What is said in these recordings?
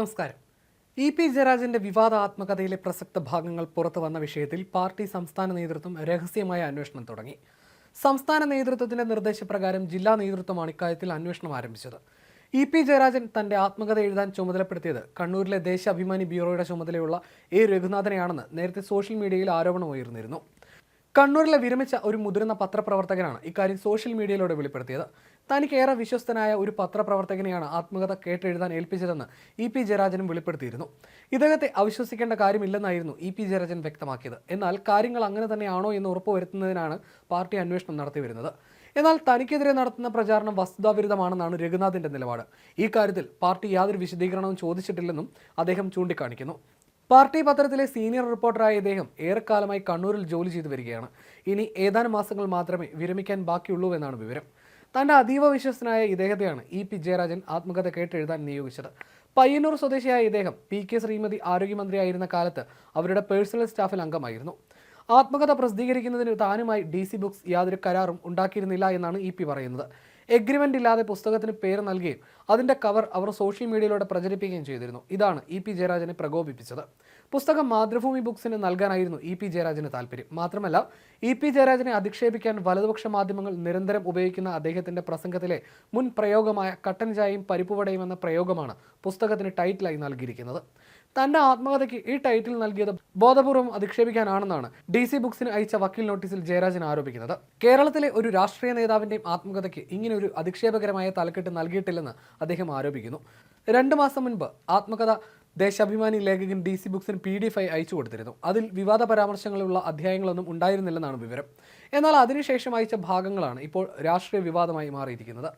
നമസ്കാരം. E P ജയരാജന്റെ വിവാദ ആത്മകഥയിലെ പ്രസക്ത ഭാഗങ്ങൾ പുറത്തു വന്ന വിഷയത്തിൽ പാർട്ടി സംസ്ഥാന നേതൃത്വം രഹസ്യമായ അന്വേഷണം തുടങ്ങി. സംസ്ഥാന നേതൃത്വത്തിന്റെ നിർദ്ദേശപ്രകാരം ജില്ലാ നേതൃത്വമാണ് ഇക്കാര്യത്തിൽ അന്വേഷണം ആരംഭിച്ചത്. ഇ പി ജയരാജൻ തന്റെ ആത്മകഥ എഴുതാൻ ചുമതലപ്പെടുത്തിയത് കണ്ണൂരിലെ ദേശാഭിമാനി ബ്യൂറോയുടെ ചുമതലയുള്ള എ. രഘുനാഥനെയാണെന്ന് നേരത്തെ സോഷ്യൽ മീഡിയയിൽ ആരോപണം ഉയർന്നിരുന്നു. കണ്ണൂരിലെ വിരമിച്ച ഒരു മുതിർന്ന പത്രപ്രവർത്തകനാണ് ഇക്കാര്യം സോഷ്യൽ മീഡിയയിലൂടെ വെളിപ്പെടുത്തിയത്. തനിക്ക് ഏറെ വിശ്വസ്തനായ ഒരു പത്രപ്രവർത്തകനെയാണ് ആത്മകഥ കേട്ടെഴുതാൻ ഏൽപ്പിച്ചതെന്ന് ഇ പി ജയരാജനും വെളിപ്പെടുത്തിയിരുന്നു. ഇദ്ദേഹത്തെ അവിശ്വസിക്കേണ്ട കാര്യമില്ലെന്നായിരുന്നു ഇ പി ജയരാജൻ വ്യക്തമാക്കിയത്. എന്നാൽ കാര്യങ്ങൾ അങ്ങനെ തന്നെയാണോ എന്ന് ഉറപ്പുവരുത്തുന്നതിനാണ് പാർട്ടി അന്വേഷണം നടത്തി വരുന്നത്. എന്നാൽ തനിക്കെതിരെ നടത്തുന്ന പ്രചാരണം വസ്തുതാവിരുദ്ധമാണെന്നാണ് രഘുനാഥിന്റെ നിലപാട്. ഈ കാര്യത്തിൽ പാർട്ടി യാതൊരു വിശദീകരണവും ചോദിച്ചിട്ടില്ലെന്നും അദ്ദേഹം ചൂണ്ടിക്കാണിക്കുന്നു. പാർട്ടി പത്രത്തിലെ സീനിയർ റിപ്പോർട്ടറായ ഇദ്ദേഹം ഏറെക്കാലമായി കണ്ണൂരിൽ ജോലി ചെയ്തു വരികയാണ്. ഇനി ഏതാനും മാസങ്ങൾ മാത്രമേ വിരമിക്കാൻ ബാക്കിയുള്ളൂ എന്നാണ് വിവരം. തന്റെ അതീവ വിശ്വസ്തനായ ഇദ്ദേഹത്തെയാണ് ഇ പി ജയരാജൻ ആത്മകഥ കേട്ടെഴുതാൻ നിയോഗിച്ചത്. പയ്യന്നൂർ സ്വദേശിയായ ഇദ്ദേഹം പി കെ ശ്രീമതി ആരോഗ്യമന്ത്രിയായിരുന്ന കാലത്ത് അവരുടെ പേഴ്സണൽ സ്റ്റാഫിൽ അംഗമായിരുന്നു. ആത്മകഥ പ്രസിദ്ധീകരിക്കുന്നതിന് താനുമായി ഡി സി ബുക്സ് യാതൊരു കരാറും ഉണ്ടാക്കിയിരുന്നില്ല എന്നാണ് ഇ പി പറയുന്നത്. എഗ്രിമെന്റ് ഇല്ലാതെ പുസ്തകത്തിന് പേര് നൽകുകയും അതിന്റെ കവർ അവർ സോഷ്യൽ മീഡിയയിലൂടെ പ്രചരിപ്പിക്കുകയും ചെയ്തിരുന്നു. ഇതാണ് ഇ പി ജയരാജനെ പ്രകോപിപ്പിച്ചത്. പുസ്തകം മാതൃഭൂമി ബുക്സിന് നൽകാനായിരുന്നു ഇ പി ജയരാജന് താല്പര്യം. മാത്രമല്ല ഇ പി ജയരാജനെ അധിക്ഷേപിക്കാൻ വലതുപക്ഷ മാധ്യമങ്ങൾ നിരന്തരം ഉപയോഗിക്കുന്ന അദ്ദേഹത്തിന്റെ പ്രസംഗത്തിലെ മുൻ പ്രയോഗമായ കട്ടൻ ചായയും പരിപ്പുവടയും എന്ന പ്രയോഗമാണ് പുസ്തകത്തിന് ടൈറ്റിലായി നൽകിയിരിക്കുന്നത്. തന്റെ ആത്മകഥയ്ക്ക് ഈ ടൈറ്റിൽ നൽകിയത് ബോധപൂർവം അധിക്ഷേപിക്കാനാണെന്നാണ് ഡി സി ബുക്സിന് അയച്ച വക്കീൽ നോട്ടീസിൽ ജയരാജൻ ആരോപിക്കുന്നത്. കേരളത്തിലെ ഒരു രാഷ്ട്രീയ നേതാവിന്റെയും ആത്മകഥയ്ക്ക് ഇങ്ങനെ ഒരു അധിക്ഷേപകരമായ തലക്കെട്ട് നൽകിയിട്ടില്ലെന്ന് അദ്ദേഹം ആരോപിക്കുന്നു. രണ്ടു മാസം മുൻപ് ആത്മകഥ ദേശാഭിമാനി ലേഖകൻ ഡി സി ബുക്സിന് പി ഡി എഫ് അയച്ചു കൊടുത്തിരുന്നു. അതിൽ വിവാദ പരാമർശങ്ങളുള്ള അധ്യായങ്ങളൊന്നും ഉണ്ടായിരുന്നില്ലെന്നാണ് വിവരം. എന്നാൽ അതിനുശേഷം അയച്ച ഭാഗങ്ങളാണ് ഇപ്പോൾ രാഷ്ട്രീയ വിവാദമായി മാറിയിരിക്കുന്നത്.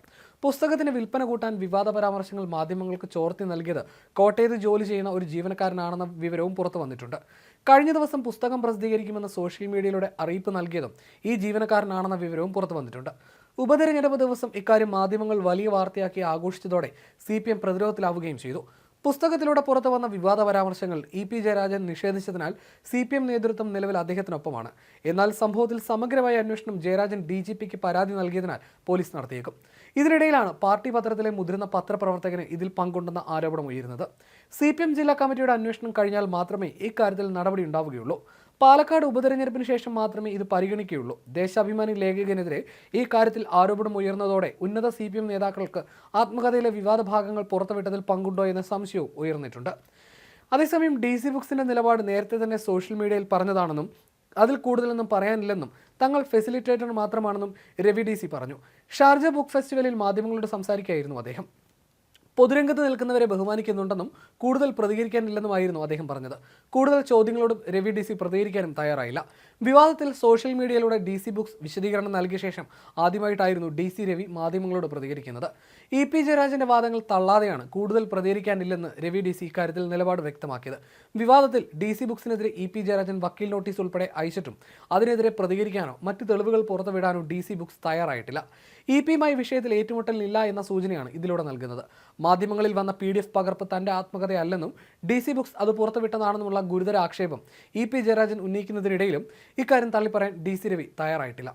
പുസ്തകത്തിന് വിൽപ്പന കൂട്ടാൻ വിവാദ പരാമർശങ്ങൾ മാധ്യമങ്ങൾക്ക് ചോർത്തി നൽകിയത് കോട്ടയത്ത് ജോലി ചെയ്യുന്ന ഒരു ജീവനക്കാരനാണെന്ന വിവരവും പുറത്തു വന്നിട്ടുണ്ട്. കഴിഞ്ഞ ദിവസം പുസ്തകം പ്രസിദ്ധീകരിക്കുമെന്ന സോഷ്യൽ മീഡിയയിലൂടെ അറിയിപ്പ് നൽകിയതും ഈ ജീവനക്കാരനാണെന്ന വിവരവും പുറത്തു വന്നിട്ടുണ്ട്. ഉപതെരഞ്ഞെടുപ്പ് ദിവസം ഇക്കാര്യം മാധ്യമങ്ങൾ വലിയ വാർത്തയാക്കി ആഘോഷിച്ചതോടെ സി പി എം പ്രതിരോധത്തിലാവുകയും ചെയ്തു. പുസ്തകത്തിലൂടെ പുറത്തു വന്ന വിവാദ പരാമർശങ്ങൾ ഇ പി ജയരാജൻ നിഷേധിച്ചതിനാൽ സി പി എം നേതൃത്വം നിലവിൽ അദ്ദേഹത്തിനൊപ്പമാണ്. എന്നാൽ സംഭവത്തിൽ സമഗ്രമായ അന്വേഷണം ജയരാജൻ ഡി ജി പിക്ക് പരാതി നൽകിയതിനാൽ പോലീസ് നടത്തിയേക്കും. ഇതിനിടയിലാണ് പാർട്ടി പത്രത്തിലെ മുതിർന്ന പത്രപ്രവർത്തകന് ഇതിൽ പങ്കുണ്ടെന്ന ആരോപണം ഉയരുന്നത് സി ജില്ലാ കമ്മിറ്റിയുടെ അന്വേഷണം കഴിഞ്ഞാൽ മാത്രമേ ഇക്കാര്യത്തിൽ നടപടി ഉണ്ടാവുകയുള്ളൂ. പാലക്കാട് ഉപതെരഞ്ഞെടുപ്പിന് ശേഷം മാത്രമേ ഇത് പരിഗണിക്കുകയുള്ളൂ. ദേശാഭിമാനി ലേഖകനെതിരെ ഈ കാര്യത്തിൽ ആരോപണം ഉയർന്നതോടെ ഉന്നത സി പി എം നേതാക്കൾക്ക് ആത്മകഥയിലെ വിവാദ ഭാഗങ്ങൾ പുറത്തുവിട്ടതിൽ പങ്കുണ്ടോ എന്ന സംശയവും ഉയർന്നിട്ടുണ്ട്. അതേസമയം ഡി സി ബുക്സിന്റെ നിലപാട് നേരത്തെ തന്നെ സോഷ്യൽ മീഡിയയിൽ പറഞ്ഞതാണെന്നും അതിൽ കൂടുതലൊന്നും പറയാനില്ലെന്നും തങ്ങൾ ഫെസിലിറ്റേറ്റർ മാത്രമാണെന്നും രവി ഡി സി പറഞ്ഞു. ഷാർജ ബുക്ക് ഫെസ്റ്റിവലിൽ മാധ്യമങ്ങളോട് സംസാരിക്കുകയായിരുന്നു അദ്ദേഹം. പൊതുരംഗത്ത് നിൽക്കുന്നവരെ ബഹുമാനിക്കുന്നുണ്ടെന്നും കൂടുതൽ പ്രതികരിക്കാനില്ലെന്നുമായിരുന്നു അദ്ദേഹം പറഞ്ഞത്. കൂടുതൽ ചോദ്യങ്ങളോടും രവി ഡി സി പ്രതികരിക്കാനും തയ്യാറായില്ല. വിവാദത്തിൽ സോഷ്യൽ മീഡിയയിലൂടെ ഡി സി ബുക്സ് വിശദീകരണം നൽകിയ ശേഷം ആദ്യമായിട്ടായിരുന്നു ഡി സി രവി മാധ്യമങ്ങളോട് പ്രതികരിക്കുന്നത്. ഇ പി ജയരാജന്റെ വാദങ്ങൾ തള്ളാതെയാണ് കൂടുതൽ പ്രതികരിക്കാനില്ലെന്ന് രവി ഡി സി ഇക്കാര്യത്തിൽ നിലപാട് വ്യക്തമാക്കിയത്. വിവാദത്തിൽ ഡി സി ബുക്സിനെതിരെ ഇ പി ജയരാജൻ വക്കീൽ നോട്ടീസ് ഉൾപ്പെടെ അയച്ചിട്ടും അതിനെതിരെ പ്രതികരിക്കാനോ മറ്റ് തെളിവുകൾ പുറത്തുവിടാനോ ഡി സി ബുക്സ് തയ്യാറായിട്ടില്ല. ഇ പിയുമായി വിഷയത്തിൽ ഏറ്റുമുട്ടലില്ല എന്ന സൂചനയാണ് ഇതിലൂടെ നൽകുന്നത്. മാധ്യമങ്ങളിൽ വന്ന പി ഡി എഫ് പകർപ്പ് തന്റെ ആത്മകഥയല്ലെന്നും ഡി സി ബുക്സ് അത് പുറത്തുവിട്ടതാണെന്നുമുള്ള ഗുരുതര ആക്ഷേപം ഇ പി ജയരാജൻ ഉന്നയിക്കുന്നതിനിടയിലും ഇക്കാര്യം തള്ളിപ്പറയാൻ ഡി സി രവി തയ്യാറായിട്ടില്ല.